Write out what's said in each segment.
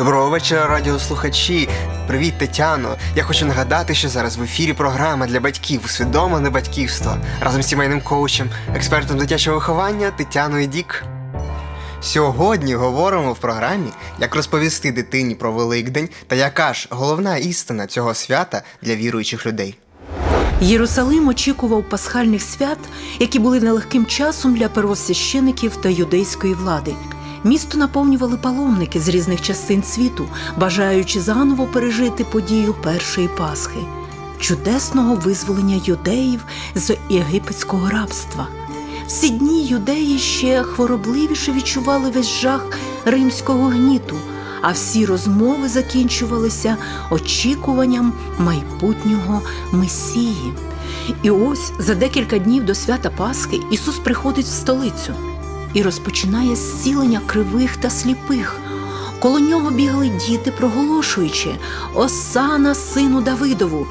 Доброго вечора, радіослухачі. Привіт, Тетяно. Я хочу нагадати, що зараз в ефірі програма для батьків усвідомлене батьківство разом з сімейним коучем, експертом дитячого виховання Тетяною Дік. Сьогодні говоримо в програмі, як розповісти дитині про Великдень та яка ж головна істина цього свята для віруючих людей. Єрусалим очікував пасхальних свят, які були нелегким часом для первосвящеників та юдейської влади. Місто наповнювали паломники з різних частин світу, бажаючи заново пережити подію першої Пасхи, чудесного визволення юдеїв з єгипетського рабства. В ці дні юдеї ще хворобливіше відчували весь жах римського гніту, а всі розмови закінчувалися очікуванням майбутнього Месії. І ось за декілька днів до свята Пасхи Ісус приходить в столицю і розпочинає зцілення кривих та сліпих. Коло нього бігали діти, проголошуючи Осана сину Давидову.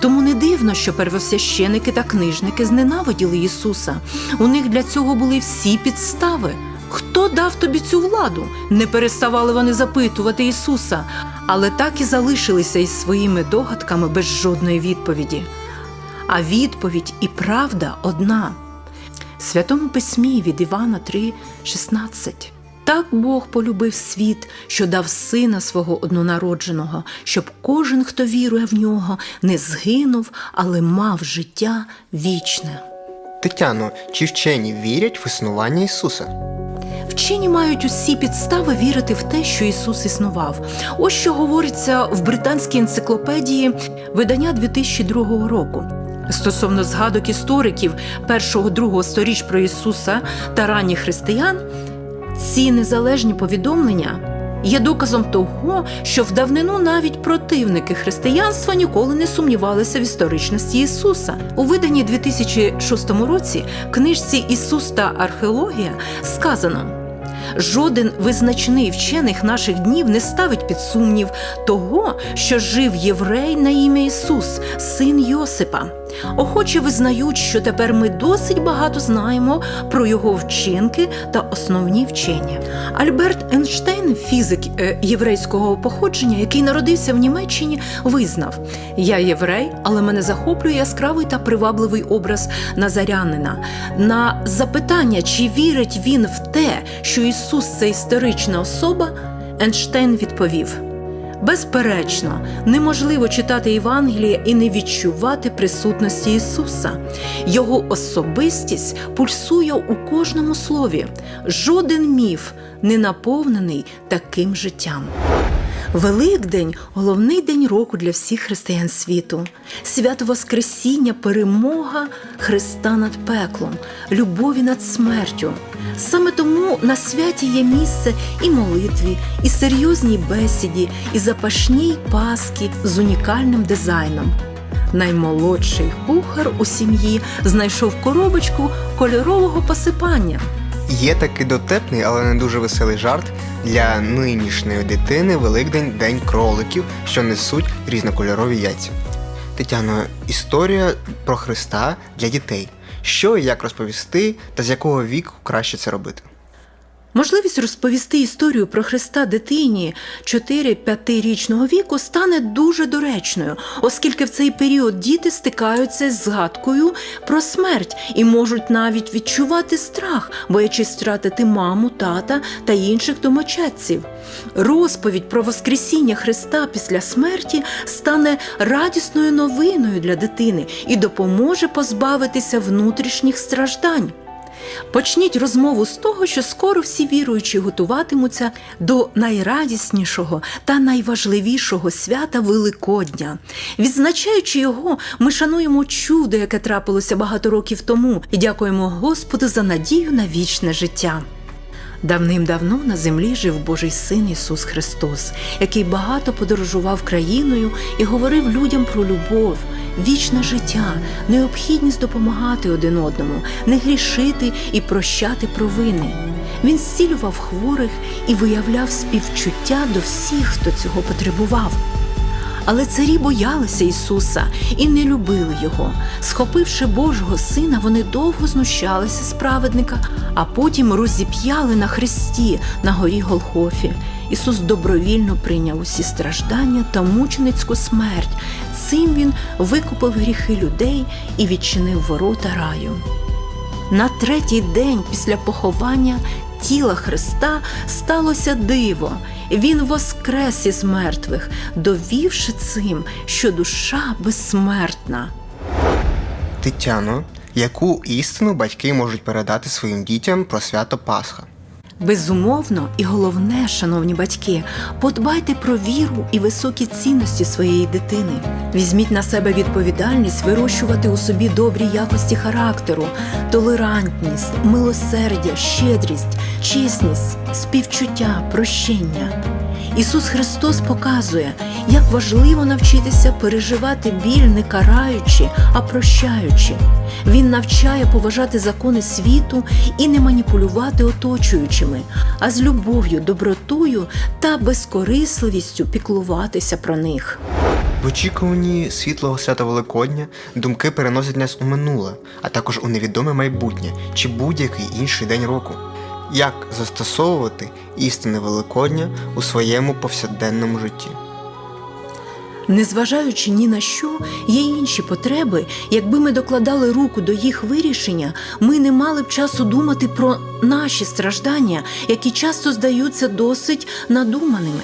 Тому не дивно, що первосвященики та книжники зненавиділи Ісуса. У них для цього були всі підстави. Хто дав тобі цю владу? Не переставали вони запитувати Ісуса, але так і залишилися із своїми догадками без жодної відповіді. А відповідь і правда одна. В Святому Письмі від Івана 3,16 Так Бог полюбив світ, що дав сина свого однонародженого, щоб кожен, хто вірує в нього, не згинув, але мав життя вічне. Тетяно, чи вчені вірять в існування Ісуса? Вчені мають усі підстави вірити в те, що Ісус існував. Ось що говориться в британській енциклопедії видання 2002 року. Стосовно згадок істориків першого-другого сторіч про Ісуса та ранніх християн, ці незалежні повідомлення є доказом того, що в давнину навіть противники християнства ніколи не сумнівалися в історичності Ісуса. У виданні 2006 році книжці Ісус та археологія сказано. Жоден визначний вчених наших днів не ставить під сумнів того, що жив єврей на ім'я Ісус, син Йосипа. Охоче визнають, що тепер ми досить багато знаємо про його вчинки та основні вчення. Альберт Ейнштейн, фізик е, єврейського походження, який народився в Німеччині, визнав: Я єврей, але мене захоплює яскравий та привабливий образ Назарянина. На запитання, чи вірить він в те, що Ісус це історична особа, Ейнштейн відповів. Безперечно, неможливо читати Євангеліє і не відчувати присутності Ісуса. Його особистість пульсує у кожному слові. Жоден міф не наповнений таким життям. Великдень головний день року для всіх християн світу. Свято Воскресіння, перемога Христа над пеклом, любові над смертю. Саме тому на святі є місце і молитві, і серйозній бесіді, і запашній паски з унікальним дизайном. Наймолодший кухар у сім'ї знайшов коробочку кольорового посипання. Є такий дотепний, але не дуже веселий жарт для нинішньої дитини Великдень День кроликів, що несуть різнокольорові яйця. Тетяно, історія про Христа для дітей. Що і як розповісти, та з якого віку краще це робити? Можливість розповісти історію про Христа дитині 4-5-річного віку стане дуже доречною, оскільки в цей період діти стикаються з згадкою про смерть і можуть навіть відчувати страх, боячись втратити маму, тата та інших домочадців. Розповідь про Воскресіння Христа після смерті стане радісною новиною для дитини і допоможе позбавитися внутрішніх страждань. Почніть розмову з того, що скоро всі віруючі готуватимуться до найрадіснішого та найважливішого свята Великодня. Відзначаючи його, ми шануємо чудо, яке трапилося багато років тому, і дякуємо Господу за надію на вічне життя. Давним-давно на землі жив Божий син Ісус Христос, який багато подорожував країною і говорив людям про любов, вічне життя, необхідність допомагати один одному, не грішити і прощати провини. Він зцілював хворих і виявляв співчуття до всіх, хто цього потребував. Але царі боялися Ісуса і не любили його. Схопивши Божого сина, вони довго знущалися з праведника, а потім розіп'яли на хресті на горі Голхофі. Ісус добровільно прийняв усі страждання та мученицьку смерть. Цим Він викупив гріхи людей і відчинив ворота раю. На третій день після поховання тіла Христа сталося диво. Він воскрес із мертвих, довівши цим, що душа безсмертна. Тетяно, яку істину батьки можуть передати своїм дітям про свято Пасха? Безумовно, і головне, шановні батьки, подбайте про віру і високі цінності своєї дитини. Візьміть на себе відповідальність вирощувати у собі добрі якості характеру, толерантність, милосердя, щедрість, чесність, співчуття, прощення. Ісус Христос показує, як важливо навчитися переживати біль не караючи, а прощаючи. Він навчає поважати закони світу і не маніпулювати оточуючими, а з любов'ю, добротою та безкорисливістю піклуватися про них. В очікуванні світлого свята Великодня думки переносять нас у минуле, а також у невідоме майбутнє чи будь-який інший день року. Як застосовувати істини Великодня у своєму повсякденному житті? Незважаючи ні на що, є інші потреби. Якби ми докладали руку до їх вирішення, ми не мали б часу думати про наші страждання, які часто здаються досить надуманими.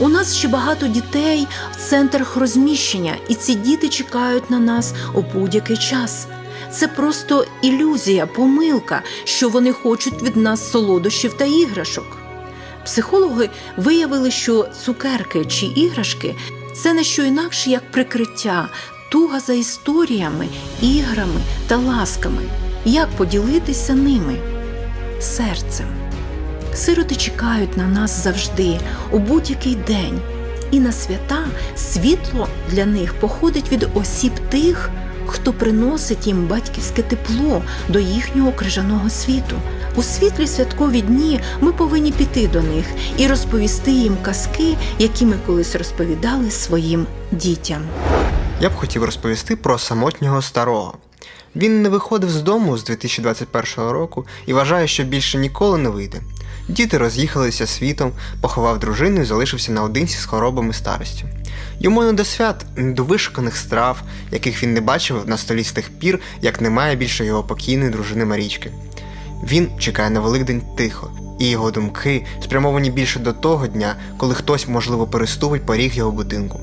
У нас ще багато дітей в центрах розміщення, і ці діти чекають на нас у будь-який час. Це просто ілюзія, помилка, що вони хочуть від нас солодощів та іграшок. Психологи виявили, що цукерки чи іграшки це не що інакше, як прикриття, туга за історіями, іграми та ласками. Як поділитися ними? Серцем. Сироти чекають на нас завжди, у будь-який день. І на свята світло для них походить від осіб тих, хто приносить їм батьківське тепло до їхнього крижаного світу. У світлі святкові дні ми повинні піти до них і розповісти їм казки, які ми колись розповідали своїм дітям. Я б хотів розповісти про самотнього старого. Він не виходив з дому з 2021 року і вважає, що більше ніколи не вийде. Діти роз'їхалися світом, поховав дружину і залишився наодинці з хворобами старості. Йому не до свят, не до вишуканих страв, яких він не бачив на столі з тих пір, як немає більше його покійної дружини Марічки. Він чекає на Великдень тихо, і його думки спрямовані більше до того дня, коли хтось, можливо, переступить поріг його будинку.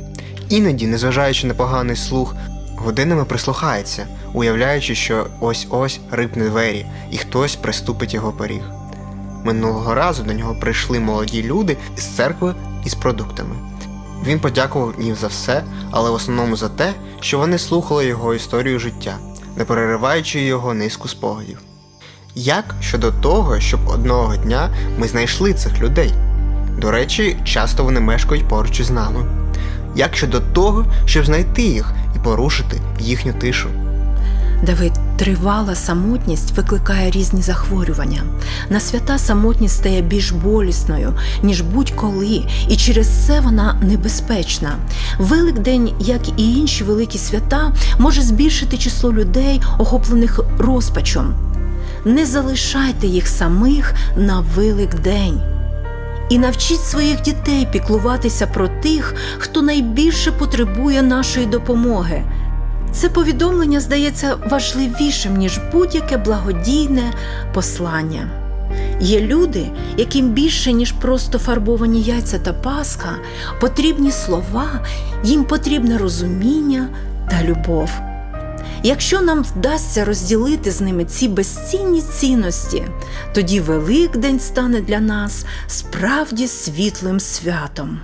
Іноді, незважаючи на поганий слух, годинами прислухається, уявляючи, що ось-ось рипне двері, і хтось приступить його поріг. Минулого разу до нього прийшли молоді люди з церкви із продуктами. Він подякував їм за все, але в основному за те, що вони слухали його історію життя, не перериваючи його низку спогадів. Як щодо того, щоб одного дня ми знайшли цих людей? До речі, часто вони мешкають поруч із нами. Як щодо того, щоб знайти їх і порушити їхню тишу? Давид, тривала самотність викликає різні захворювання. На свята самотність стає більш болісною, ніж будь-коли, і через це вона небезпечна. Великдень, як і інші великі свята, може збільшити число людей, охоплених розпачом. Не залишайте їх самих на Великдень. І навчіть своїх дітей піклуватися про тих, хто найбільше потребує нашої допомоги. Це повідомлення здається важливішим, ніж будь-яке благодійне послання. Є люди, яким більше, ніж просто фарбовані яйця та пасха, потрібні слова, їм потрібне розуміння та любов. Якщо нам вдасться розділити з ними ці безцінні цінності, тоді Великдень стане для нас справді світлим святом.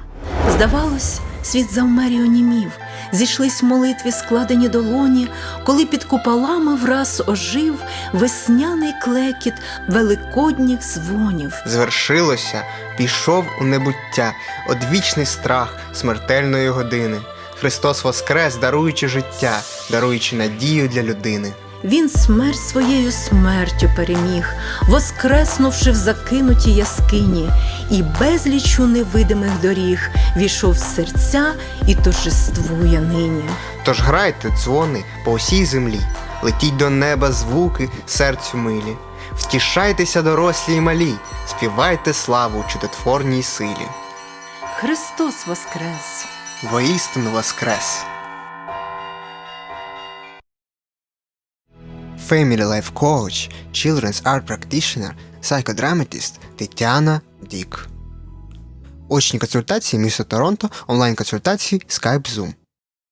Здавалось, світ завмер і онімів, зійшлись в молитві складені долоні, коли під куполами враз ожив весняний клекіт великодніх дзвонів. Звершилося, пішов у небуття, одвічний страх смертельної години. Христос воскрес, даруючи життя, даруючи надію для людини. Він смерть своєю смертю переміг, воскреснувши в закинуті яскині, і безлічу невидимих доріг війшов в серця і торжествує нині. Тож грайте дзвони по усій землі, летіть до неба звуки серцю милі, втішайтеся, дорослі й малі, співайте славу чудотворній силі. Христос Воскрес! Воістину воскрес! Family Life Coach, Children's Art Practitioner, Psychodramatist Тетяна Дік. Очні консультації місто Торонто, онлайн консультації Skype Zoom.